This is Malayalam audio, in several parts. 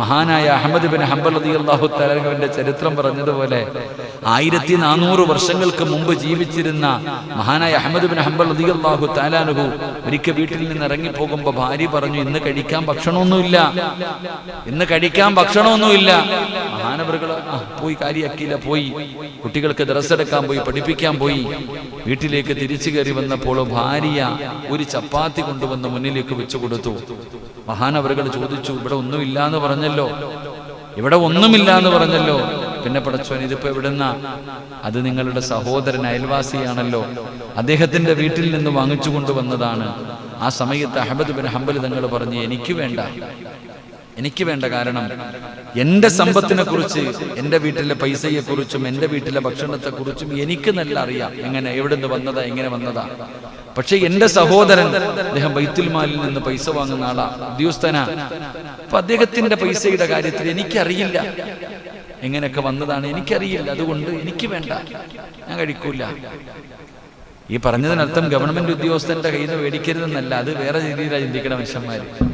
മഹാനായ അഹമ്മദ് ബിൻ ഹംബൽ അലി അള്ളാഹു തലവന്റെ ചരിത്രം പറഞ്ഞതുപോലെ ആയിരത്തി നാനൂറ് വർഷങ്ങൾക്ക് മുമ്പ് ജീവിച്ചിരുന്ന മഹാനായ അഹമ്മദ് ബിൻ ഹംബൽ അലി അള്ളാഹു താലാനുഹു ഒരിക്കൽ വീട്ടിൽ നിന്ന് ഇറങ്ങി പോകുമ്പോ ഭാര്യ പറഞ്ഞു ഇന്ന് കഴിക്കാൻ ഭക്ഷണമൊന്നുമില്ല. ഇന്ന് കഴിക്കാൻ ഭക്ഷണമൊന്നുമില്ല. മഹാനവറുകൾ പോയി കാര്യാക്കിയില്ല പോയി. കുട്ടികൾക്ക് ദറസെടുക്കാൻ പോയി പഠിപ്പിക്കാൻ പോയി. വീട്ടിലേക്ക് തിരിച്ചു കയറി വന്നപ്പോൾ ഭാര്യ ഒരു ചപ്പാത്തി കൊണ്ടുവന്ന് മുന്നിലേക്ക് വെച്ചു കൊടുത്തു മഹാനവറുകൾ ചോദിച്ചു ഇവിടെ ഒന്നുമില്ല എന്ന് പറഞ്ഞല്ലോ. ഇവിടെ ഒന്നുമില്ല എന്ന് പറഞ്ഞല്ലോ. പിന്നെ പടച്ചോൻ ഇതിപ്പോ എവിടുന്ന? അത് നിങ്ങളുടെ സഹോദരൻ അയൽവാസിയാണല്ലോ. അദ്ദേഹത്തിന്റെ വീട്ടിൽ നിന്ന് വാങ്ങിച്ചു കൊണ്ടുവന്നതാണ് ആ സമയത്ത് അഹമ്മദ് ബിൻ ഹംബൽ തങ്ങൾ പറഞ്ഞു എനിക്ക് വേണ്ട. എനിക്ക് വേണ്ട കാരണം എന്റെ സമ്പത്തിനെ കുറിച്ച് എന്റെ വീട്ടിലെ പൈസയെ കുറിച്ചും എന്റെ വീട്ടിലെ ഭക്ഷണത്തെ കുറിച്ചും എനിക്ക് നല്ല അറിയാം. എങ്ങനെ എവിടെ നിന്ന് വന്നതാ എങ്ങനെ വന്നതാ. പക്ഷെ എന്റെ സഹോദരൻ അദ്ദേഹം ബൈത്തുൽ മാലിൽ നിന്ന് പൈസ വാങ്ങുന്ന ആളാ ഉദ്യോഗസ്ഥന. അപ്പൊ അദ്ദേഹത്തിന്റെ പൈസയുടെ കാര്യത്തിൽ എനിക്കറിയില്ല. എങ്ങനെയൊക്കെ വന്നതാണ് എനിക്കറിയില്ല. അതുകൊണ്ട് എനിക്ക് വേണ്ട. ഞാൻ കഴിക്കൂല. ഈ പറഞ്ഞതിനർത്ഥം ഗവൺമെന്റ് ഉദ്യോഗസ്ഥന്റെ കയ്യിൽ നിന്ന് മേടിക്കരുതെന്നല്ല. അത് വേറെ രീതിയിലാണ് ചിന്തിക്കണം മനുഷ്യന്മാര്.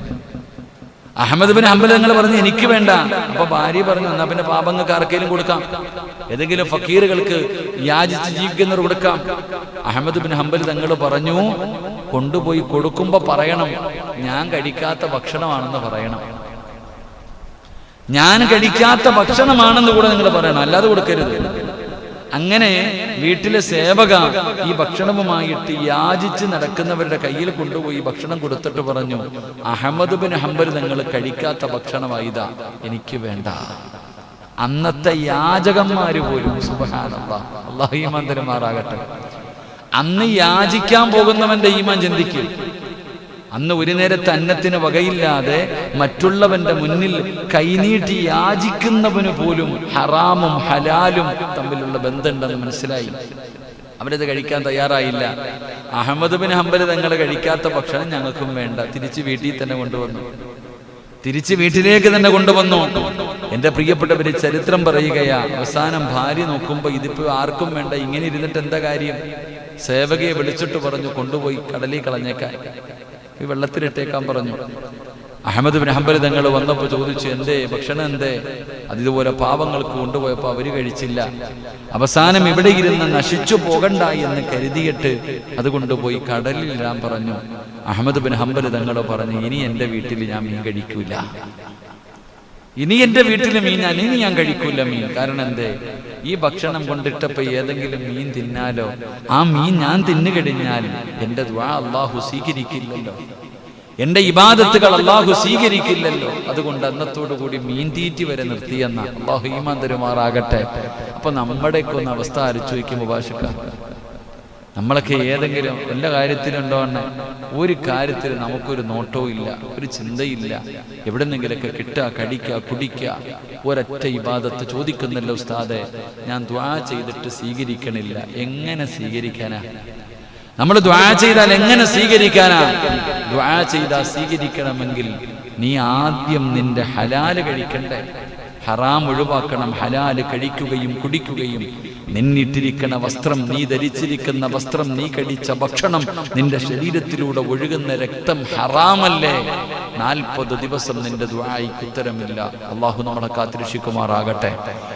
അഹമ്മദ് ബിൻ ഹംബൽ നിങ്ങൾ പറഞ്ഞു എനിക്ക് വേണ്ട. അപ്പൊ ഭാര്യ പറഞ്ഞു എന്നാ പിന്നെ പാപങ്ങൾക്ക് ആർക്കെങ്കിലും കൊടുക്കാം? ഏതെങ്കിലും ഫക്കീറുകൾക്ക് യാചിച്ച് ജീവിക്കുന്നവർ കൊടുക്കാം. അഹമ്മദ് ബിൻ ഹംബൽ തങ്ങൾ പറഞ്ഞു കൊണ്ടുപോയി കൊടുക്കുമ്പോ പറയണം ഞാൻ കഴിക്കാത്ത ഭക്ഷണമാണെന്ന് പറയണം. ഞാൻ കഴിക്കാത്ത ഭക്ഷണമാണെന്ന് കൂടെ നിങ്ങൾ പറയണം അല്ലാതെ കൊടുക്കരുത്. അങ്ങനെ വീട്ടിലെ സേവക ഈ ഭക്ഷണവുമായിട്ട് യാചിച്ച് നടക്കുന്നവരുടെ കയ്യിൽ കൊണ്ടുപോയി ഭക്ഷണം കൊടുത്തിട്ട് പറഞ്ഞു അഹമ്മദ് ബിൻ ഹംബർ നിങ്ങൾ കഴിക്കാത്ത ഭക്ഷണമായിതാ എനിക്ക് വേണ്ട. അന്നത്തെ യാചകന്മാര് പോലും സുബഹാനല്ലാ അള്ളാഹു ഈമാൻ തരുമാറാകട്ടെ. അന്ന് യാചിക്കാൻ പോകുന്നവന്റെ ഈമാൻ ചിന്തിക്കും. അന്ന് ഒരു നേരത്തെ അന്നത്തിന് വകയില്ലാതെ മറ്റുള്ളവന്റെ മുന്നിൽ കൈനീട്ടി യാചിക്കുന്നവന് പോലും ഹറാമും ഹലാലും തമ്മിലുള്ള ബന്ധമുണ്ടെന്ന് മനസ്സിലായി. അവരത് കഴിക്കാൻ തയ്യാറായില്ല. അഹമ്മദ് ബിൻ ഹംബൽ തങ്ങൾ കഴിക്കാത്ത ഭക്ഷണം ഞങ്ങൾക്കും വേണ്ട. തിരിച്ച് വീട്ടിൽ തന്നെ കൊണ്ടുവന്നു. തിരിച്ച് വീട്ടിലേക്ക് തന്നെ കൊണ്ടുവന്നു. എന്റെ പ്രിയപ്പെട്ടവര് ചരിത്രം പറയുകയാ അവസാനം ഭാര്യ നോക്കുമ്പോ ഇതിപ്പോ ആർക്കും വേണ്ട ഇങ്ങനെ ഇരുന്നിട്ട് എന്താ കാര്യം? സേവകയെ വിളിച്ചിട്ട് പറഞ്ഞു കൊണ്ടുപോയി കടലിൽ കളഞ്ഞേക്കാൻ ഈ വെള്ളത്തിലിട്ടേക്കാൻ പറഞ്ഞു. അഹമ്മദ് ബിൻ ഹംബൽ തങ്ങൾ വന്നപ്പോൾ ചോദിച്ചു എന്തേ ഭക്ഷണം എന്തേ? അതിതുപോലെ പാവങ്ങൾക്ക് കൊണ്ടുപോയപ്പോൾ അവർ കഴിച്ചില്ല. അവസാനം ഇവിടെ ഇരുന്ന് നശിച്ചു പോകണ്ട എന്ന് കരുതിയിട്ട് അത് കൊണ്ടുപോയി കടലിൽ ഇടാൻ പറഞ്ഞു. അഹമ്മദ് ബിൻ ഹംബൽ തങ്ങൾ പറഞ്ഞു ഇനി എന്റെ വീട്ടിൽ ഞാൻ മീൻ കഴിക്കൂല. ഇനി എന്റെ വീട്ടിലെ മീൻ ഞാൻ ഇനി ഞാൻ കഴിക്കൂല മീൻ. കാരണം എന്തേ? ഈ ഭക്ഷണം കൊണ്ടിട്ടപ്പോ ഏതെങ്കിലും മീൻ തിന്നാലോ? ആ മീൻ ഞാൻ തിന്നു കഴിഞ്ഞാൽ എന്റെ അള്ളാഹു സ്വീകരിക്കില്ലല്ലോ. എന്റെ ഇബാദത്തുകൾ അള്ളാഹു സ്വീകരിക്കില്ലല്ലോ. അതുകൊണ്ട് അന്നത്തോടു കൂടി മീൻ തീറ്റി വരെ നിർത്തിയെന്ന അള്ളാഹു ഈമാൻ തരുമാറാകട്ടെ. അപ്പൊ നമ്മുടെയൊക്കെ ഒന്ന് അവസ്ഥ അരച്ചു വയ്ക്കുമ്പോൾ ഭാഷക്കാർ നമ്മളൊക്കെ ഏതെങ്കിലും എല്ലാ കാര്യത്തിലുണ്ടോ എന്ന് ഒരു കാര്യത്തിൽ നമുക്കൊരു നോട്ടവും ഇല്ല ഒരു ചിന്തയില്ല. എവിടെന്നെങ്കിലൊക്കെ കിട്ടുക കടിക്കുക കുടിക്കുക ഒരൊറ്റ ഇബാദത്ത് ചോദിക്കുന്നില്ല ഉസ്താദെ ഞാൻ ദ്വാ ചെയ്തിട്ട് സ്വീകരിക്കണില്ല. എങ്ങനെ സ്വീകരിക്കാനാ? നമ്മൾ ദ്വാ ചെയ്താൽ എങ്ങനെ സ്വീകരിക്കാനാ? ദ്വാ ചെയ്താൽ സ്വീകരിക്കണമെങ്കിൽ നീ ആദ്യം നിന്റെ ഹലാൽ കഴിക്കണ്ടേ? ഹറാം ഒഴിവാക്കണം ഹലാൽ കഴിക്കുകയും കുടിക്കുകയും നിന്നിട്ടിരിക്കുന്ന വസ്ത്രം നീ ധരിച്ചിരിക്കുന്ന വസ്ത്രം നീ കഴിച്ച ഭക്ഷണം നിന്റെ ശരീരത്തിലൂടെ ഒഴുകുന്ന രക്തം ഹറാമല്ലേ? നാൽപ്പത് ദിവസം നിന്റെ ദ്വായിക്ക് ഉത്തരമില്ല. അള്ളാഹു നമ്മളെ കാത്തിരക്ഷിക്കുമാറാകട്ടെ.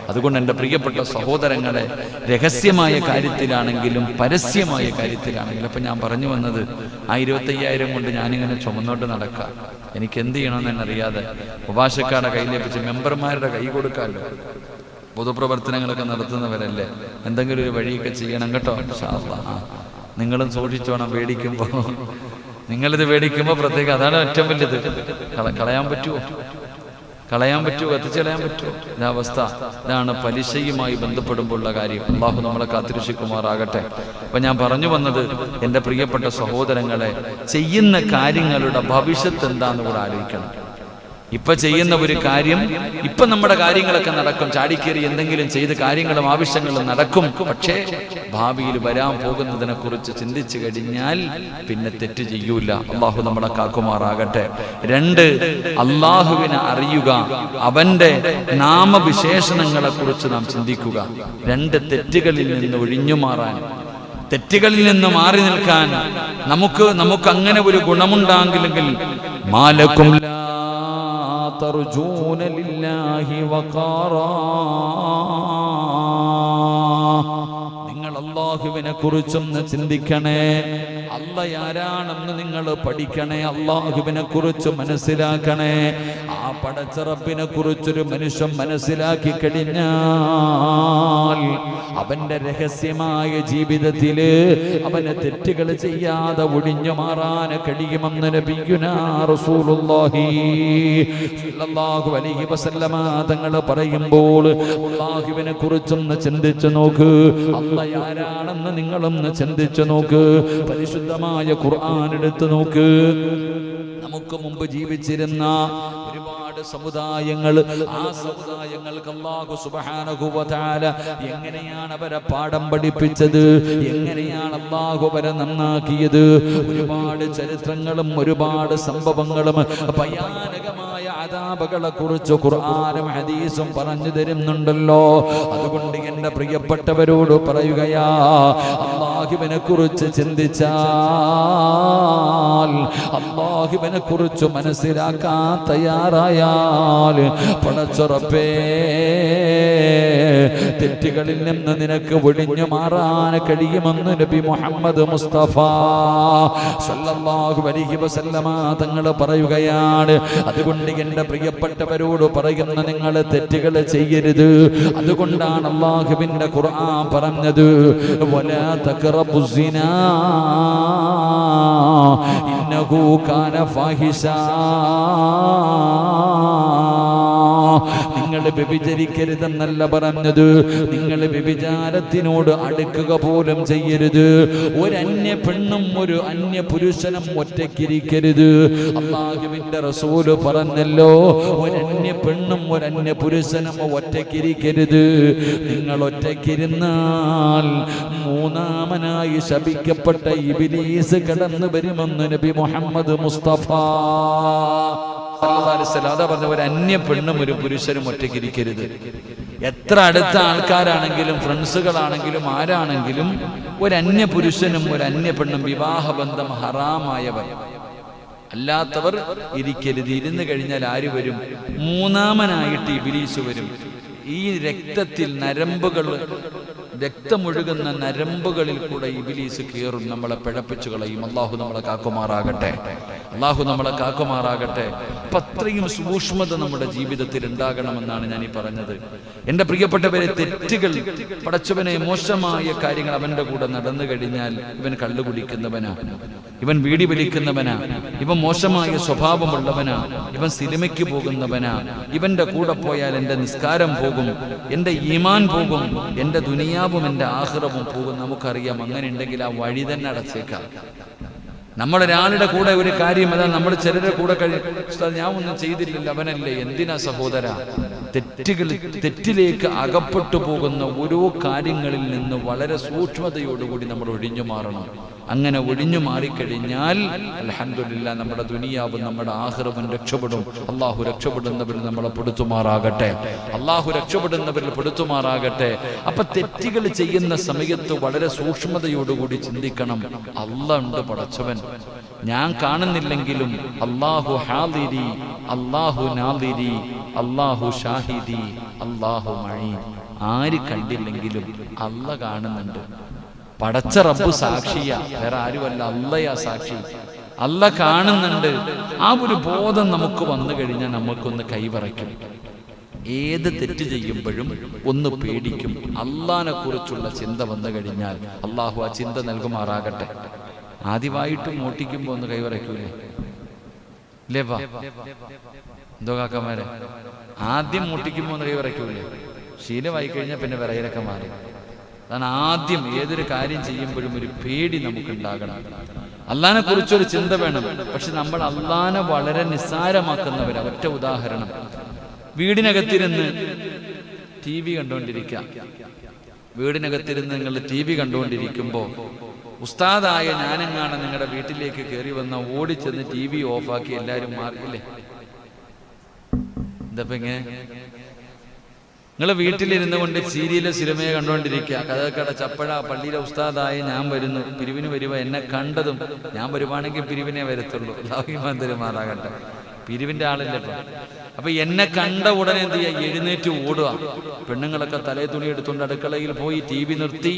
അതുകൊണ്ട് എന്റെ പ്രിയപ്പെട്ട സഹോദരങ്ങളെ രഹസ്യമായ കാര്യത്തിലാണെങ്കിലും പരസ്യമായ കാര്യത്തിലാണെങ്കിലും അപ്പം ഞാൻ പറഞ്ഞു വന്നത് ആ ഇരുപത്തയ്യായിരം കൊണ്ട് ഞാനിങ്ങനെ ചുമന്നോട്ട് നടക്കാം. എനിക്ക് എന്ത് ചെയ്യണമെന്ന് തന്നെ അറിയാതെ ഉപവാസക്കാരുടെ കയ്യിലേപ്പിച്ച് മെമ്പർമാരുടെ കൈ കൊടുക്കാമല്ലോ പൊതുപ്രവർത്തനങ്ങളൊക്കെ നടത്തുന്നവരല്ലേ? എന്തെങ്കിലും ഒരു വഴിയൊക്കെ ചെയ്യണം കേട്ടോ. നിങ്ങളും സൂക്ഷിച്ചോണം പേടിക്കുമ്പോ. നിങ്ങളിത് പേടിക്കുമ്പോ പ്രത്യേകം അതാണ് ഏറ്റവും വലിയത് കളയാൻ പറ്റുമോ കളയാൻ പറ്റുമോ എത്തിച്ചളയാൻ പറ്റുമോ അവസ്ഥ. ഇതാണ് പലിശയുമായി ബന്ധപ്പെടുമ്പോഴുള്ള കാര്യം. അള്ളാഹു നമ്മളെ കാത്തിരക്ഷിക്കുമാറാകട്ടെ. അപ്പൊ ഞാൻ പറഞ്ഞു വന്നത് എന്റെ പ്രിയപ്പെട്ട സഹോദരങ്ങളെ ചെയ്യുന്ന കാര്യങ്ങളുടെ ഭവിഷ്യത്ത് എന്താന്ന് കൂടെ ആലോചിക്കണം. ഇപ്പൊ ചെയ്യുന്ന ഒരു കാര്യം ഇപ്പൊ നമ്മുടെ കാര്യങ്ങളൊക്കെ നടക്കും. ചാടിക്കേറി എന്തെങ്കിലും ചെയ്ത് കാര്യങ്ങളും ആവശ്യങ്ങളും നടക്കും. പക്ഷേ ഭാവിയിൽ വരാൻ പോകുന്നതിനെ കുറിച്ച് ചിന്തിച്ചു കഴിഞ്ഞാൽ പിന്നെ തെറ്റ് ചെയ്യൂല. അള്ളാഹു നമ്മളെ കാക്കുമാറാകട്ടെ. രണ്ട് അള്ളാഹുവിനെ അറിയുക. അവന്റെ നാമവിശേഷണങ്ങളെ കുറിച്ച് നാം ചിന്തിക്കുക. രണ്ട് തെറ്റുകളിൽ നിന്ന് ഒഴിഞ്ഞു മാറാൻ. തെറ്റുകളിൽ നിന്ന് മാറി നിൽക്കാൻ നമുക്ക് നമുക്ക് അങ്ങനെ ഒരു ഗുണമുണ്ടാകില്ലെങ്കിൽ മാലക്കും തർജൂന ലില്ലാഹി വഖാറാ നിങ്ങൾ അള്ളാഹുവിനെ കുറിച്ചൊന്ന് ചിന്തിക്കണേ. അല്ല നിങ്ങൾ പഠിക്കണേ. അള്ളാഹുവിനെ കുറിച്ച് മനസ്സിലാക്കണേ. ആ പടച്ചറപ്പിനെ കുറിച്ചൊരു മനുഷ്യൻ മനസ്സിലാക്കി കഴിഞ്ഞാൽ അവന്റെ രഹസ്യമായ ജീവിതത്തിൽ അവന് തെറ്റുകൾ ചെയ്യാതെ ഒഴിഞ്ഞു മാറാൻ കഴിയുമെന്ന് തങ്ങൾ പറയുമ്പോൾ അള്ളാഹുവിനെ കുറിച്ചൊന്ന് ചിന്തിച്ചു നോക്ക്. അല്ല ആരാണെന്ന് നിങ്ങളൊന്ന് ചിന്തിച്ചു നോക്ക്. പരിശുദ്ധമായ ഖുർആൻ എടുത്തു നോക്ക്. നമുക്ക് മുമ്പ് ജീവിച്ചിരുന്ന ഒരുപാട് സമുദായങ്ങൾ ആ സമുദായങ്ങൾക്ക് വ തആല എങ്ങനെയാണ് അവരെ പാഠം പഠിപ്പിച്ചത് എങ്ങനെയാണ് അല്ലാഹു അവരെ നന്നാക്കിയത് ഒരുപാട് ചരിത്രങ്ങളും ഒരുപാട് സംഭവങ്ങളും ഭയാനകമായ അതാപകളെ കുറിച്ച് ഖുർആനും ഹദീസും പറഞ്ഞു തരുന്നുണ്ടല്ലോ. അതുകൊണ്ട് എന്റെ പ്രിയപ്പെട്ടവരോട് പറയുകയാ അള്ളാഹുവിനെ കുറിച്ച് ചിന്തിച്ചാൽ അള്ളാഹുവിനെ കുറിച്ച് മനസ്സിലാക്കാൻ തയ്യാറായാൽ പടച്ചുറപ്പേ തെറ്റുകളിൽ നിന്ന് നിനക്ക് ഒഴിഞ്ഞു മാറാൻ കഴിയുമെന്ന് നബി മുഹമ്മദ് മുസ്തഫ സല്ലല്ലാഹു അലൈഹി വസല്ലമ തങ്ങൾ പറയുകയാണ്. അതുകൊണ്ട് എന്റെ പ്രിയപ്പെട്ടവരോട് പറയുന്ന നിങ്ങൾ തെറ്റുകൾ ചെയ്യരുത്. അതുകൊണ്ടാണ് അള്ളാഹുവിന്റെ ഖുർആൻ പറഞ്ഞത്. വലാ ഇന്നഹു നിങ്ങൾ വ്യഭിചരിക്കരുതെന്നല്ല പറഞ്ഞത്. നിങ്ങൾ വ്യഭിചാരത്തിനോട് അടുക്കുക പോലും ചെയ്യരുത്. ഒരു അന്യ പെണ്ണും ഒരു അന്യ പുരുഷനും ഒറ്റയ്ക്കിരിക്കരുത്. അള്ളാഹുവിന്റെ റസൂൽ പറഞ്ഞല്ലോ ഒരു അന്യ പെണ്ണും ഒരു അന്യ പുരുഷനും ഒറ്റയ്ക്കിരിക്കരുത്. നിങ്ങൾ ഒറ്റയ്ക്കിരുന്നാൽ മൂന്നാമനായി ശപിക്കപ്പെട്ട ഇബിലീസ് കടന്നു വരുമെന്ന് നബി മുഹമ്മദ് മുസ്തഫ അതാ പറഞ്ഞ ഒരു അന്യ പെണ്ണും ഒരു പുരുഷനും ഒറ്റയ്ക്കിരിക്കരുത്. എത്ര അടുത്ത ആൾക്കാരാണെങ്കിലും ഫ്രണ്ട്സുകളാണെങ്കിലും ആരാണെങ്കിലും ഒരു അന്യ പുരുഷനും ഒരു അന്യ പെണ്ണും വിവാഹബന്ധം ഹറാമായവർ. അല്ലാത്തവർ ഇരിക്കരുത്. ഇരുന്ന് കഴിഞ്ഞാൽ ആര് വരും? മൂന്നാമനായിട്ട് ഇബിലീസ് വരും. ഈ രക്തത്തിൽ നരമ്പുകൾ രക്തമൊഴുകുന്ന നരമ്പുകളിൽ കൂടെ ഇബിലീസ് കയറും. നമ്മളെ പിഴപ്പിച്ചു കളയും. അള്ളാഹു നമ്മളെ കാക്കുമാറാകട്ടെ. അള്ളാഹു നമ്മളെ കാക്കുമാറാകട്ടെ. പത്രയും സൂക്ഷ്മത നമ്മുടെ ജീവിതത്തിൽ ഉണ്ടാകണമെന്നാണ് ഞാൻ ഈ പറഞ്ഞത്. എന്റെ പ്രിയപ്പെട്ടവരെ തെറ്റുകൾ പടച്ചവനെ മോശമായ കാര്യങ്ങൾ അവന്റെ കൂടെ നടന്നു കഴിഞ്ഞാൽ ഇവൻ കള്ളു കുടിക്കുന്നവനാ. ഇവൻ വീടി വലിക്കുന്നവനാ. ഇവൻ മോശമായ സ്വഭാവമുള്ളവനാ. ഇവൻ സിനിമയ്ക്ക് പോകുന്നവനാ. ഇവന്റെ കൂടെ പോയാൽ എന്റെ നിസ്കാരം പോകും. എന്റെ ഈമാൻ പോകും. എന്റെ ദുനിയാവും എന്റെ ആഹ്റവും പോകും. നമുക്കറിയാം അങ്ങനെ ഉണ്ടെങ്കിൽ ആ വഴി തന്നെ അടച്ചേക്കാം. നമ്മളൊരാളുടെ കൂടെ ഒരു കാര്യം അതാ നമ്മൾ ചിലരുടെ കൂടെ കഴിയും ഞാൻ ഒന്നും ചെയ്തില്ല അവനല്ലേ? എന്തിനാ സഹോദര? തെറ്റുകൾ തെറ്റിലേക്ക് അകപ്പെട്ടു പോകുന്ന ഓരോ കാര്യങ്ങളിൽ നിന്ന് വളരെ സൂക്ഷ്മതയോടുകൂടി നമ്മൾ ഒഴിഞ്ഞു മാറണം. അങ്ങനെ ഒഴിഞ്ഞു മാറിക്കഴിഞ്ഞാൽ അലഹമില്ല നമ്മുടെ ദുനിയാവും നമ്മുടെ ആഹ്റവും രക്ഷപ്പെടും. അള്ളാഹു രക്ഷപ്പെടുന്നവരിൽ നമ്മളെ പെടുത്തുമാറാകട്ടെ. അള്ളാഹു രക്ഷപ്പെടുന്നവരിൽ പെടുത്തുമാറാകട്ടെ. അപ്പൊ തെറ്റുകൾ ചെയ്യുന്ന സമയത്ത് വളരെ സൂക്ഷ്മതയോടുകൂടി ചിന്തിക്കണം. അല്ല ഉണ്ട് പടച്ചവൻ. ഞാൻ കാണുന്നില്ലെങ്കിലും അള്ളാഹു ഹാദിരി അള്ളാഹു നാദിരി അള്ളാഹു ഷാഹിദി അള്ളാഹു മഴി. ആര് കണ്ടില്ലെങ്കിലും അല്ല കാണുന്നുണ്ട്. പടച്ച റബ്ബ് സാക്ഷിയ. വേറെ ആരുമല്ല. അല്ലയാ സാക്ഷി. അല്ല കാണുന്നുണ്ട്. ആ ഒരു ബോധം നമുക്ക് വന്നു കഴിഞ്ഞാൽ നമുക്കൊന്ന് കൈവറയ്ക്കും. ഏത് തെറ്റ് ചെയ്യുമ്പോഴും ഒന്ന് പേടിക്കും. അള്ളാനെ കുറിച്ചുള്ള ചിന്ത വന്നു കഴിഞ്ഞാൽ അള്ളാഹു ആ ചിന്ത നൽകുമാറാകട്ടെ. ആദ്യമായിട്ട് മോട്ടിക്കുമ്പോ ഒന്ന് കൈവറയ്ക്കൂലേ? ലേവാ എന്തോ കാക്കമാരെ? ആദ്യം മോട്ടിക്കുമ്പോ ഒന്ന് കൈവറയ്ക്കൂലേ? ശീലമായി കഴിഞ്ഞാൽ പിന്നെ വിറയിലൊക്കെ മാറി. അതാണ് ആദ്യം ഏതൊരു കാര്യം ചെയ്യുമ്പോഴും ഒരു പേടി നമുക്കുണ്ടാകണം. അള്ളാനെ കുറിച്ചൊരു ചിന്ത വേണം. പക്ഷെ നമ്മൾ അള്ളാനെ വളരെ നിസ്സാരമാക്കുന്നവരാ. ഒറ്റ ഉദാഹരണം. വീടിനകത്തിരുന്ന് ടി വി കണ്ടുകൊണ്ടിരിക്കുക വീടിനകത്തിരുന്ന് നിങ്ങൾ ടി വി കണ്ടുകൊണ്ടിരിക്കുമ്പോൾ ഉസ്താദായ ഞാനെങ്ങാണ് നിങ്ങളുടെ വീട്ടിലേക്ക് കയറി വന്ന ഓടിച്ചെന്ന് ടി വി ഓഫാക്കി എല്ലാവരും മാറിയില്ലേ എന്താ ഇങ്ങനെ? നിങ്ങൾ വീട്ടിലിരുന്നു കൊണ്ട് സീരിയൽ സിനിമയെ കണ്ടുകൊണ്ടിരിക്കുക കഥക്കട ചപ്പഴ പള്ളിയിലെ ഉസ്താദായ ഞാൻ വരുന്നു. പിരിവിന് വരുവ എന്നെ കണ്ടതും ഞാൻ വരുവാണെങ്കിൽ പിരിവിനെ വരത്തുള്ളൂ. മാറാകട്ടെ. പിരിവിന്റെ ആളല്ലേ അപ്പൊ എന്നെ കണ്ട ഉടനെ എന്ത് ചെയ്യാ? എഴുന്നേറ്റ് ഓടുക. പെണ്ണുങ്ങളൊക്കെ തലേ തുണി എടുത്തുകൊണ്ട് അടുക്കളയിൽ പോയി ടി വി നിർത്തി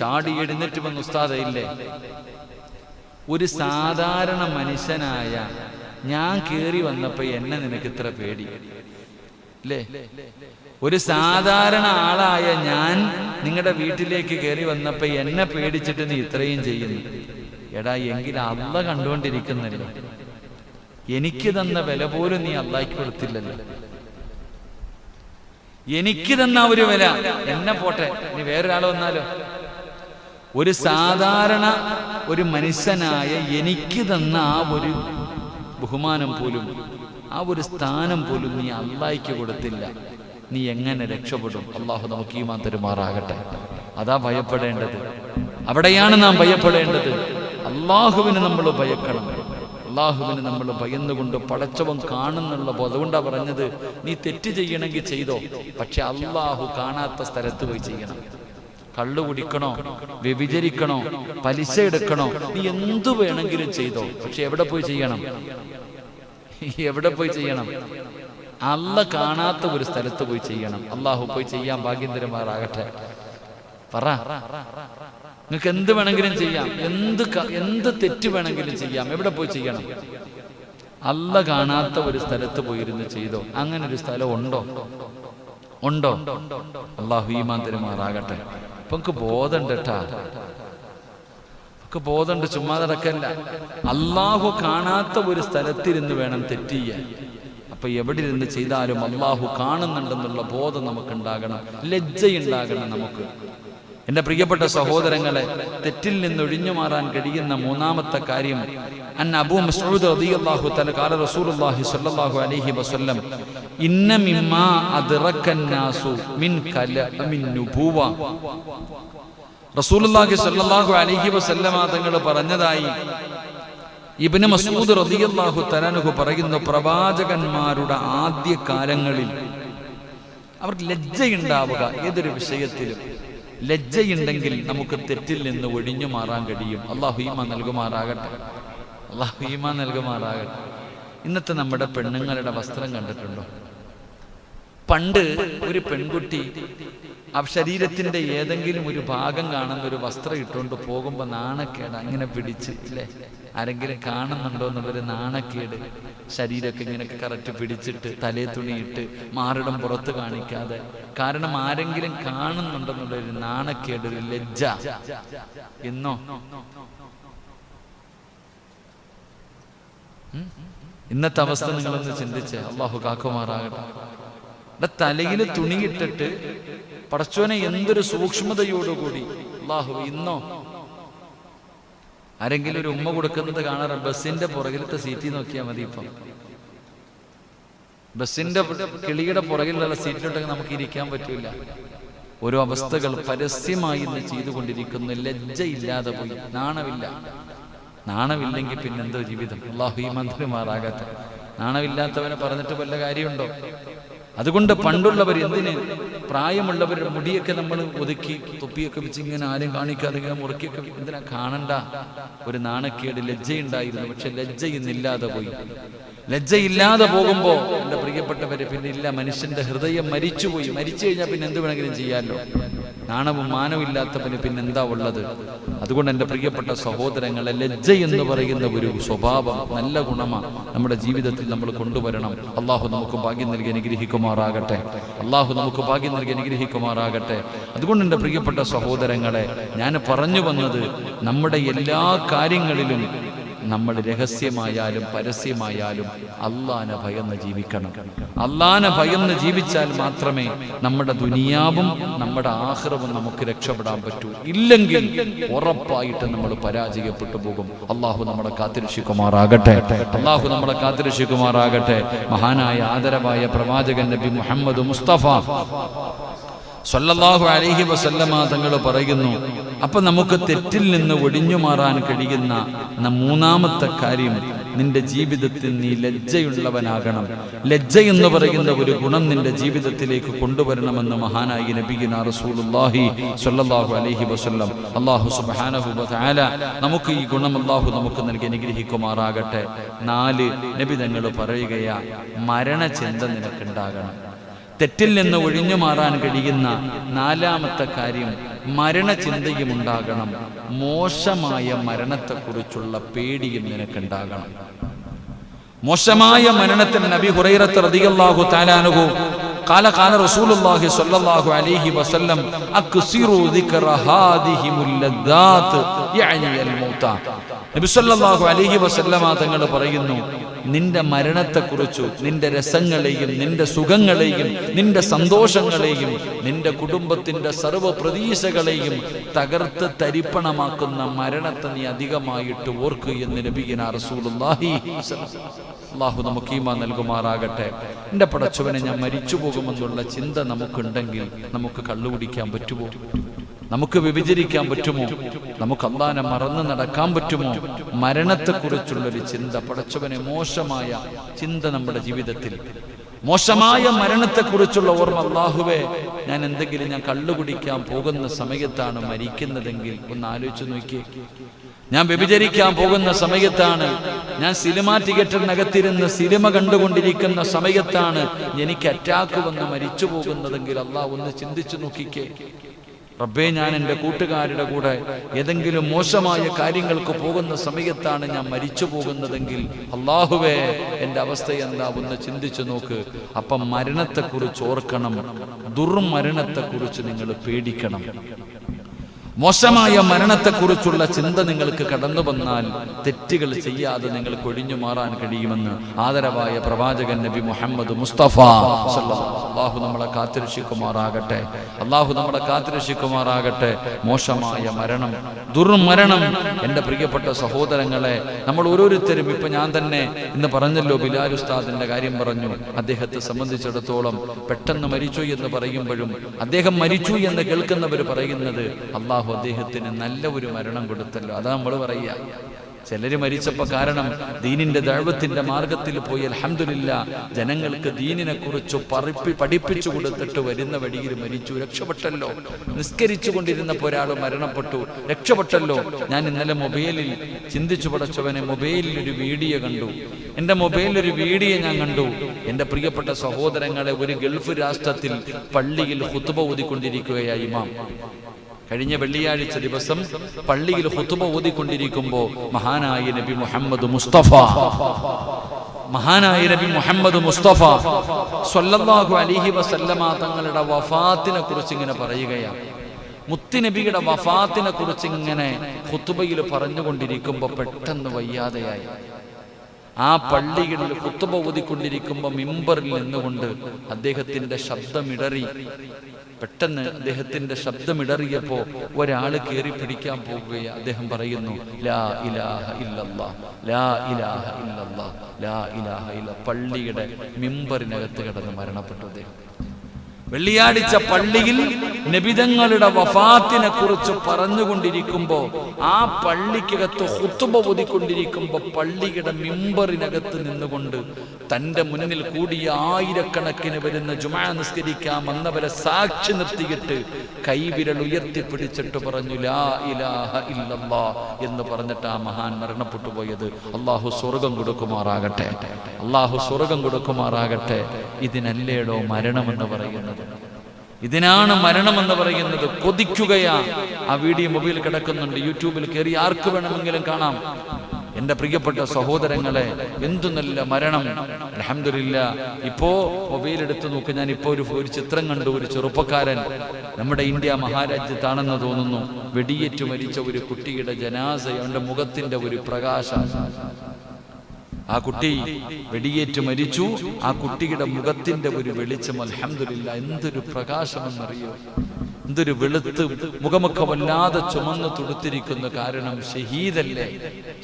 ചാടി എഴുന്നേറ്റ് വന്ന് ഉസ്താദയില്ലേ ഒരു സാധാരണ മനുഷ്യനായ ഞാൻ കേറി വന്നപ്പോ എന്നെ നിനക്ക് ഇത്ര പേടി. അല്ലേ ഒരു സാധാരണ ആളായ ഞാൻ നിങ്ങളുടെ വീട്ടിലേക്ക് കയറി വന്നപ്പോ എന്നെ പേടിച്ചിട്ട് നീ ഇത്രയും ചെയ്യുന്നു. എടാ എങ്കിൽ അള്ള കണ്ടുകൊണ്ടിരിക്കുന്നില്ല. എനിക്ക് തന്ന വില പോലും നീ അള്ളാക്കി കൊടുത്തില്ലല്ലോ. എനിക്ക് തന്ന ഒരു വില എന്നെ പോട്ടെ ഇനി വേറൊരാൾ വന്നാലോ? ഒരു സാധാരണ ഒരു മനുഷ്യനായ എനിക്ക് തന്ന ആ ഒരു ബഹുമാനം പോലും ആ ഒരു സ്ഥാനം പോലും നീ അള്ളായിക്ക് കൊടുത്തില്ല. നീ എങ്ങനെ രക്ഷപ്പെടും? അള്ളാഹു നമുക്ക് ഈ തരുമാറാകട്ടെ. അതാ ഭയപ്പെടേണ്ടത്. അവിടെയാണ് നാം ഭയപ്പെടേണ്ടത്. അള്ളാഹുവിന് നമ്മൾ ഭയക്കണം. അള്ളാഹുവിന് നമ്മൾ ഭയന്നുകൊണ്ട് പടച്ചവൻ കാണുന്നുള്ള ബോധം അതുകൊണ്ടാ പറഞ്ഞത് നീ തെറ്റ് ചെയ്യണമെങ്കിൽ ചെയ്തോ. പക്ഷെ അള്ളാഹു കാണാത്ത സ്ഥലത്ത് പോയി ചെയ്യണം. കള്ളു കുടിക്കണോ? വ്യഭിചരിക്കണോ? പലിശ എടുക്കണോ? നീ എന്തു വേണമെങ്കിലും ചെയ്തോ. പക്ഷെ എവിടെ പോയി ചെയ്യണം? എവിടെ പോയി ചെയ്യണം? അല്ല കാണാത്ത ഒരു സ്ഥലത്ത് പോയി ചെയ്യണം. അള്ളാഹു പോയി ചെയ്യാൻ ഭാഗ്യം തരുമാറാകട്ടെ പറ. നിങ്ങൾക്ക് എന്ത് വേണമെങ്കിലും ചെയ്യാം. എന്ത് എന്ത് തെറ്റ് വേണമെങ്കിലും ചെയ്യാം. എവിടെ പോയി ചെയ്യണം? അല്ല കാണാത്ത ഒരു സ്ഥലത്ത് പോയിരുന്ന് ചെയ്തോ? അങ്ങനെ ഒരു സ്ഥലം ഉണ്ടോ? ഉണ്ടോ? അള്ളാഹു ഈമാൻ തരുമാറാകട്ടെ അപ്പൊ നമുക്ക് ബോധമുണ്ട് കേട്ടാ ബോധമുണ്ട് ചുമ്മാ നടക്കല്ല. അള്ളാഹു കാണാത്ത ഒരു സ്ഥലത്തിരുന്ന് വേണം തെറ്റ് ചെയ്യാൻ. അപ്പൊ എവിടെ ഇരുന്ന് ചെയ്താലും അള്ളാഹു കാണുന്നുണ്ടെന്നുള്ള ബോധം നമുക്കുണ്ടാകണം ലജ്ജയുണ്ടാകണം നമുക്ക്. എന്റെ പ്രിയപ്പെട്ട സഹോദരങ്ങളെ തെറ്റിൽ നിന്ന് ഒഴിഞ്ഞു മാറാൻ കഴിയുന്ന മൂന്നാമത്തെ കാര്യം മസ്ഊദ് റളിയല്ലാഹു അലൈഹി വസല്ലം ഇന്ന മിമ്മാ നുബുവ. റസൂലുള്ളാഹി അലൈഹി വസല്ലമ തങ്ങൾ പറഞ്ഞതായി ഇബ്നു മസൂദ് റളിയല്ലാഹു തരാനുഹു പറയുന്ന പ്രവാചകന്മാരുടെ ആദ്യ കാലങ്ങളിൽ അവർക്ക് ലജ്ജയുണ്ടാവുക ഏതൊരു വിഷയത്തിലും. ലജ്ജയുണ്ടെങ്കിൽ നമുക്ക് തെറ്റിൽ നിന്ന് ഒഴിഞ്ഞു മാറാൻ കഴിയും. അള്ളാഹു നൽകുമാറാകട്ടെ. അള്ളാഹു നൽകുമാറാകട്ടെ. ഇന്നത്തെ നമ്മുടെ പെണ്ണുങ്ങളുടെ വസ്ത്രം കണ്ടിട്ടുണ്ടോ? പണ്ട് ഒരു പെൺകുട്ടി ആ ശരീരത്തിന്റെ ഏതെങ്കിലും ഒരു ഭാഗം കാണുന്ന ഒരു വസ്ത്രം ഇട്ടുകൊണ്ട് പോകുമ്പോ നാണക്കേട് അങ്ങനെ പിടിച്ച് ഇല്ലേ ആരെങ്കിലും കാണുന്നുണ്ടോ എന്നുള്ളൊരു നാണക്കേട്. ശരീരമൊക്കെ ഇങ്ങനെ കറക്റ്റ് പിടിച്ചിട്ട് തലേ തുണിയിട്ട് മാറിടം പുറത്ത് കാണിക്കാതെ. കാരണം ആരെങ്കിലും കാണുന്നുണ്ടെന്നുള്ളൊരു നാണക്കേട് ഒരു ലജ്ജ. എന്നോ? ഇന്നത്തെ അവസ്ഥ നിങ്ങളൊന്ന് ചിന്തിച്ച്. അള്ളാഹു കാക്കുമാറാകട്ടെ. ഇവിടെ തലയിൽ തുണിയിട്ടിട്ട് പടച്ചോനെ എന്തൊരു സൂക്ഷ്മതയോടുകൂടി. അള്ളാഹു ഇന്നോ? ആരെങ്കിലും ഒരു ഉമ്മ കൊടുക്കുന്നത് കാണാറ് ബസ്സിന്റെ പുറകിലത്തെ സീറ്റിൽ നോക്കിയാൽ മതി ഇപ്പം. ബസ്സിന്റെ കിളിയുടെ പുറകിലുള്ള സീറ്റിലുണ്ടെങ്കിൽ നമുക്ക് ഇരിക്കാൻ പറ്റില്ല ഓരോ അവസ്ഥകൾ പരസ്യമായി ഇന്ന് ചെയ്തുകൊണ്ടിരിക്കുന്നു. ലജ്ജയില്ലാതെ പോയി. നാണമില്ല നാണമില്ലെങ്കിൽ പിന്നെന്തോ ജീവിതം. അള്ളാഹു ഈ മന്ത്രിമാറാകാത്ത നാണമില്ലാത്തവനെ പറഞ്ഞിട്ട് വല്ല കാര്യമുണ്ടോ? അതുകൊണ്ട് പണ്ടുള്ളവർ എന്തിന് പ്രായമുള്ളവരുടെ മുടിയൊക്കെ നമ്മൾ ഒതുക്കി തൊപ്പിയൊക്കെ വെച്ച് ഇങ്ങനെ ആരും കാണിക്കാതെ മുറുക്കിയൊക്കെ എന്തിനാ കാണണ്ട? ഒരു നാണക്കേട് ലജ്ജയുണ്ടായിരുന്നു. പക്ഷെ ലജ്ജ ഇന്നില്ലാതെ പോയി. ലജ്ജയില്ലാതെ പോകുമ്പോ എന്റെ പ്രിയപ്പെട്ടവര് പിന്നെ ഇല്ല മനുഷ്യന്റെ ഹൃദയം മരിച്ചുപോയി. മരിച്ചു കഴിഞ്ഞാൽ പിന്നെ എന്ത് വേണമെങ്കിലും ചെയ്യാമല്ലോ നാണവും മാനവും പിന്നെന്താ ഉള്ളത്? അതുകൊണ്ട് എന്റെ പ്രിയപ്പെട്ട സഹോദരങ്ങളെ ലജ്ജ എന്ന് പറയുന്ന ഒരു സ്വഭാവം നല്ല ഗുണമാണ് നമ്മുടെ ജീവിതത്തിൽ നമ്മൾ കൊണ്ടുവരണം. അള്ളാഹു നമുക്ക് ഭാഗ്യം നൽകി അനുഗ്രഹിക്കുമാറാകട്ടെ. അള്ളാഹു നമുക്ക് ഭാഗ്യം നൽകി അനുഗ്രഹിക്കുമാറാകട്ടെ. അതുകൊണ്ട് എന്റെ പ്രിയപ്പെട്ട സഹോദരങ്ങളെ ഞാൻ പറഞ്ഞു വന്നത് നമ്മുടെ എല്ലാ കാര്യങ്ങളിലും നമ്മൾ രഹസ്യമായാലും പരസ്യമായാലും അള്ളാനെ ഭയന്ന് ജീവിക്കണം. അള്ളാനെ ഭയന്ന് ജീവിച്ചാൽ മാത്രമേ നമ്മുടെ ദുനിയാവും നമ്മുടെ ആഹ്റവും നമുക്ക് രക്ഷപ്പെടാൻ പറ്റൂ. ഇല്ലെങ്കിൽ ഉറപ്പായിട്ട് നമ്മൾ പരാജയപ്പെട്ടു പോകും. അള്ളാഹു നമ്മളെ കാത്തിരക്ഷിക്കുമാറാകട്ടെ. അള്ളാഹു നമ്മളെ കാത്തിരക്ഷിക്കുമാറാകട്ടെ. മഹാനായ ആദരവായ പ്രവാചകൻ നബി മുഹമ്മദ് മുസ്തഫ സല്ലല്ലാഹു അലഹി വസല്ലമ തങ്ങൾ പറയുന്നു അപ്പൊ നമുക്ക് തെറ്റിൽ നിന്ന് ഒടിഞ്ഞു മാറാൻ കഴിയുന്ന മൂന്നാമത്തെ കാര്യം നിന്റെ ജീവിതത്തിൽ നീ ലജ്ജയുള്ളവനാകണം. ലജ്ജ എന്ന് പറയുന്ന ഒരു ഗുണം നിന്റെ ജീവിതത്തിലേക്ക് കൊണ്ടുവരണമെന്ന് മഹാനായി നബിഗിന റസൂലുള്ളാഹി സല്ലല്ലാഹു അലൈഹി വസല്ലം. അല്ലാഹു സുബ്ഹാനഹു വതആല നമുക്ക് ഈ ഗുണം അല്ലാഹു നമുക്ക് നൽകി അനുഗ്രഹിക്കുമാറാകട്ടെ. നാല് നബി തങ്ങൾ പറയുകയാ മരണചിന്ത നിനക്കുണ്ടാകണം. തെറ്റിൽ നിന്ന് ഒഴിഞ്ഞു മാറാൻ കഴിയുന്ന നാലാമത്തെ കാര്യം മരണചിന്തയും ഉണ്ടാകണം മോശമായ മരണത്തെക്കുറിച്ചുള്ള പേടിയും നിനക്കുണ്ടാകണം. മോശമായ മരണത്തിൽ നബി ഹുറൈറത്ത് റളിയല്ലാഹു തആലാനുഹു قال قال رسول الله صلى الله عليه وسلم اكثروا ذكر هذه اللذات يعني الموتى നബി സല്ലല്ലാഹു അലൈഹി വസല്ലമ തങ്ങൾ പറയുന്നു നിന്റെ മരണത്തെക്കുറിച്ചു നിന്റെ രസങ്ങളെയും നിന്റെ സുഖങ്ങളെയും നിന്റെ സന്തോഷങ്ങളെയും നിന്റെ കുടുംബത്തിന്റെ സർവ്വ പ്രതീക്ഷകളെയും തകർത്ത് തരിപ്പണമാക്കുന്ന മരണത്തെ നീ അധികമായിട്ട് ഓർക്ക് എന്ന് നബിഗിന റസൂലുള്ളാഹി അള്ളാഹു നമുക്ക് ഈമാ നൽകുമാറാകട്ടെ. എന്റെ പടച്ചവനെ ഞാൻ മരിച്ചു പോകുമെന്നുള്ള ചിന്ത നമുക്കുണ്ടെങ്കിൽ നമുക്ക് കള്ളു കുടിക്കാൻ പറ്റുമോ? നമുക്ക് വിഭജിക്കാൻ പറ്റുമോ? നമുക്ക് അള്ളാനെ മറന്നു നടക്കാൻ പറ്റുമോ? മരണത്തെക്കുറിച്ചുള്ളൊരു ചിന്ത പടച്ചവനെ മോശമായ ചിന്ത നമ്മുടെ ജീവിതത്തിൽ മോശമായ മരണത്തെക്കുറിച്ചുള്ള ഓർമ്മ അള്ളാഹുവേ ഞാൻ എന്തെങ്കിലും ഞാൻ കള്ളു കുടിക്കാൻ പോകുന്ന സമയത്താണ് മരിക്കുന്നതെങ്കിൽ ഒന്ന് ആലോചിച്ചു നോക്കിയേ. ഞാൻ വ്യഭിചരിക്കാൻ പോകുന്ന സമയത്താണ് ഞാൻ സിനിമാ തിയേറ്ററിനകത്തിരുന്ന് സിനിമ കണ്ടുകൊണ്ടിരിക്കുന്ന സമയത്താണ് എനിക്ക് അറ്റാക്ക് വന്ന് മരിച്ചു പോകുന്നതെങ്കിൽ അള്ളാഹ് ഒന്ന് ചിന്തിച്ചു നോക്കിക്കേ. റബ്ബേ ഞാൻ എന്റെ കൂട്ടുകാരുടെ കൂടെ ഏതെങ്കിലും മോശമായ കാര്യങ്ങൾക്ക് പോകുന്ന സമയത്താണ് ഞാൻ മരിച്ചു പോകുന്നതെങ്കിൽ അള്ളാഹുവേ എന്റെ അവസ്ഥ എന്താ ഒന്ന് ചിന്തിച്ചു നോക്ക്. അപ്പം മരണത്തെക്കുറിച്ച് ഓർക്കണം. ദുർമരണത്തെക്കുറിച്ച് നിങ്ങൾ പേടിക്കണം. മോശമായ മരണത്തെക്കുറിച്ചുള്ള ചിന്ത നിങ്ങൾക്ക് കടന്നു വന്നാൽ തെറ്റുകൾ ചെയ്യാതെ നിങ്ങൾക്ക് ഒഴിഞ്ഞു മാറാൻ കഴിയുമെന്ന് ആദരവായ പ്രവാചകൻ നബി മുഹമ്മദ് മുസ്തഫ അള്ളാഹു നമ്മളെ കാത്തിരക്ഷിക്കുമാറാകട്ടെ. അള്ളാഹു നമ്മളെ കാത്തിരക്ഷിക്കുമാറാകട്ടെ. മോശമായ മരണം ദുർമരണം എന്റെ പ്രിയപ്പെട്ട സഹോദരങ്ങളെ നമ്മൾ ഓരോരുത്തരും ഇപ്പൊ ഞാൻ തന്നെ ഇന്ന് പറഞ്ഞല്ലോ ബിലാൽ ഉസ്താദിന്റെ കാര്യം പറഞ്ഞു. അദ്ദേഹത്തെ സംബന്ധിച്ചിടത്തോളം പെട്ടെന്ന് മരിച്ചു എന്ന് പറയുമ്പോഴും അദ്ദേഹം മരിച്ചു എന്ന് കേൾക്കുന്നവർ പറയുന്നത് അള്ളാഹു അദ്ദേഹത്തിന് നല്ല ഒരു മരണം കൊടുത്തല്ലോ. അതാ നമ്മൾ പറയുക. ചിലര് മരിച്ചപ്പോ കാരണം ദീനിന്റെ ദൈവത്തിന്റെ മാർഗത്തിൽ പോയി അലഹമില്ല ജനങ്ങൾക്ക് ദീനിനെ കുറിച്ച് പറപ്പി പഠിപ്പിച്ചു കൊടുത്തിട്ട് വരുന്ന വഴിയിൽ മരിച്ചു. രക്ഷപ്പെട്ടല്ലോ. നിസ്കരിച്ചു കൊണ്ടിരുന്നപ്പോൾ ഒരാൾ മരണപ്പെട്ടു. രക്ഷപ്പെട്ടല്ലോ. ഞാൻ ഇന്നലെ മൊബൈലിൽ ചിന്തിച്ചു പടച്ചവനെ മൊബൈലിൽ ഒരു വീഡിയോ കണ്ടു. എന്റെ മൊബൈലിൽ ഒരു വീഡിയോ ഞാൻ കണ്ടു. എന്റെ പ്രിയപ്പെട്ട സഹോദരങ്ങളെ ഒരു ഗൾഫ് രാഷ്ട്രത്തിൽ പള്ളിയിൽ ഹുത്തുബ ഊതിക്കൊണ്ടിരിക്കുകയായി ഇമാം. കഴിഞ്ഞ വെള്ളിയാഴ്ച ദിവസം പള്ളിയിൽ ഹുത്തുബ ഓതിക്കൊണ്ടിരിക്കുമ്പോൾ മഹാനായ നബി മുഹമ്മദ് മുസ്തഫ. മഹാനായ നബി മുഹമ്മദ് മുസ്തഫ സ്വല്ലല്ലാഹു അലിഹി വസല്ലമ തങ്ങളുടെ വഫാത്തിനെ കുറിച്ച് ഇങ്ങനെ പറയുകയാണ് മുത്തുനബിയുടെ വഫാത്തിനെ കുറിച്ച് ഇങ്ങനെ ഹുത്തുബയിൽ പറഞ്ഞുകൊണ്ടിരിക്കുമ്പോൾ പെട്ടെന്ന് വയ്യാതെയായി. ആ പള്ളികളിൽ കുത്തുബ ഊതിക്കൊണ്ടിരിക്കുമ്പോൾ മിമ്പറിൽ നിന്നുകൊണ്ട് അദ്ദേഹത്തിന്റെ ശബ്ദമിടറി. പെട്ടെന്ന് അദ്ദേഹത്തിന്റെ ശബ്ദമിടറിയപ്പോ ഒരാൾ കയറി പിടിക്കാൻ പോവുകയെ. അദ്ദേഹം പറയുന്നു ലാ ഇലാഹ ഇല്ലല്ലാ ലാ ഇലാഹ ഇല്ലല്ലാ ലാ ഇലാഹ ഇല്ല പള്ളിയുടെ മിമ്പറിനകത്ത് കിടന്ന് മരണപ്പെട്ടു അദ്ദേഹം. വെള്ളിയാഴ്ച പള്ളിയിൽ നബിതങ്ങളുടെ വഫാത്തിനെ കുറിച്ച് പറഞ്ഞുകൊണ്ടിരിക്കുമ്പോ ആ പള്ളിക്കകത്ത് ഹുത്തുബ പൊതിക്കൊണ്ടിരിക്കുമ്പോ പള്ളിയുടെ മിമ്പറിനകത്ത് നിന്നുകൊണ്ട് തന്റെ മുന്നിൽ കൂടിയ ആയിരക്കണക്കിന് വരുന്ന ജുമാ നിസ്കരിക്കാൻ വന്നവരെ സാക്ഷി നിർത്തിയിട്ട് കൈവിരൽ ഉയർത്തിപ്പിടിച്ചിട്ട് പറഞ്ഞു ലാ ഇലാഹ ഇല്ലല്ലാ എന്ന് പറഞ്ഞിട്ട് ആ മഹാൻ മരണപ്പെട്ടു പോയത്. അള്ളാഹു സ്വർഗം കൊടുക്കുമാറാകട്ടെ. അള്ളാഹു സ്വർഗം കൊടുക്കുമാറാകട്ടെ. ഇതിനല്ലേടോ മരണമെന്ന് പറയുന്നത്? ഇതിനാണ് മരണമെന്ന് പറയുന്നത്. കൊതിക്കുകയാ. ആ വീഡിയോ മൊബൈൽ കിടക്കുന്നുണ്ട്. യൂട്യൂബിൽ കയറി ആർക്ക് വേണമെങ്കിലും കാണാം. എന്റെ പ്രിയപ്പെട്ട സഹോദരങ്ങളെ എന്തു നല്ല മരണം. അലഹമില്ല ഇപ്പോ മൊബൈൽ എടുത്തു നോക്ക്. ഞാൻ ഇപ്പോ ഒരു ഒരു ചിത്രം കണ്ടു. ഒരു ചെറുപ്പക്കാരൻ നമ്മുടെ ഇന്ത്യ മഹാരാജ്യത്താണെന്ന് തോന്നുന്നു. വെടിയേറ്റു മരിച്ച ഒരു കുട്ടിയുടെ ജനാസ അവന്റെ മുഖത്തിന്റെ ഒരു പ്രകാശം. ആ കുട്ടി വെടിയേറ്റ് മരിച്ചു. ആ കുട്ടിയുടെ മുഖത്തിന്റെ ഒരു വെളിച്ചം അലഹമില്ല എന്തൊരു പ്രകാശമെന്നറിയോ? എന്തൊരു വെളുത്ത് മുഖമൊക്കെ വല്ലാതെ ചുമന്ന് തുടുത്തിരിക്കുന്നു കാരണം ഷഹീദല്ലേ?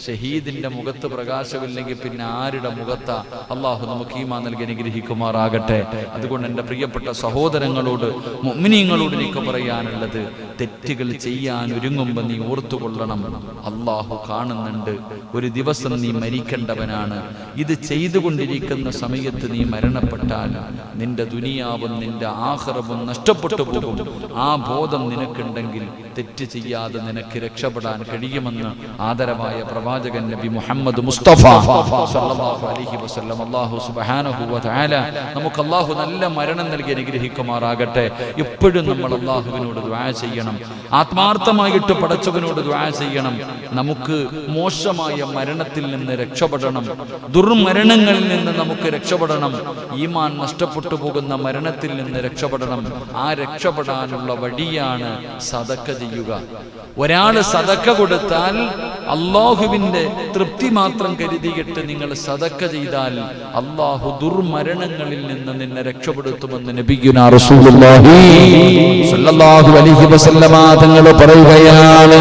ഷഹീദിന്റെ മുഖത്ത് പ്രകാശമില്ലെങ്കിൽ പിന്നെ ആരുടെ മുഖത്ത? അള്ളാഹു നമുക്ക് ഈമാ നൽകി അനുഗ്രഹിക്കുമാറാകട്ടെ. അതുകൊണ്ട് എന്റെ പ്രിയപ്പെട്ട സഹോദരങ്ങളോട് മുഅ്മിനീങ്ങളോട് എനിക്ക് പറയാനുള്ളത് തെറ്റുകൾ ചെയ്യാൻ ഒരുങ്ങുമ്പോൾ നീ ഓർത്തുകൊള്ളണം. അള്ളാഹു കാണുന്നുണ്ട്. ഒരു ദിവസം നീ മരിക്കേണ്ടവനാണ്. ഇത് ചെയ്തുകൊണ്ടിരിക്കുന്ന സമയത്ത് നീ മരണപ്പെട്ടാൽ നിന്റെ ദുനിയാവും നിന്റെ ആഹ്റവും നഷ്ടപ്പെട്ടു പോകും. ആ ബോധം നിനക്കുണ്ടെങ്കിൽ തെറ്റ് ചെയ്യാതെ നിനക്ക് രക്ഷപ്പെടാൻ കഴിയുമെന്ന് ആദരവായ പ്രവാചകൻ നബി മുഹമ്മദ് മുസ്തഫ അലൈഹി വസല്ലം. അല്ലാഹു സുബ്ഹാനഹു വ നമുക്ക് അല്ലാഹു നല്ല മരണം നൽകി അനുഗ്രഹിക്കുമാറാകട്ടെ. എപ്പോഴും നമ്മൾ അള്ളാഹുവിനോട് ദ്വാ ചെയ്യണം. ആത്മാർത്ഥമായിട്ട് പടച്ചവനോട് ദ്വാ ചെയ്യണം. നമുക്ക് മോശമായ മരണത്തിൽ നിന്ന് രക്ഷപ്പെടണം. ദുർമരണങ്ങളിൽ നിന്ന് നമുക്ക് രക്ഷപ്പെടണം. ഈമാൻ നഷ്ടപ്പെട്ടു പോകുന്ന മരണത്തിൽ നിന്ന് രക്ഷപ്പെടണം. ആ രക്ഷപ്പെടാനുള്ള വഴിയാണ് സതക്ക ചെയ്യുക. ഒരാൾ സതക്ക കൊടുത്താൽ അള്ളാഹുവിന്റെ തൃപ്തി മാത്രം കരുതിയിട്ട് നിങ്ങൾ സതക്ക ചെയ്താൽ അള്ളാഹു ദുർമരണങ്ങളിൽ നിന്ന് നിന്നെ രക്ഷപ്പെടുത്തുമെന്ന് നബിഗുനാഹു തങ്ങൾ പറയുകയാണ്.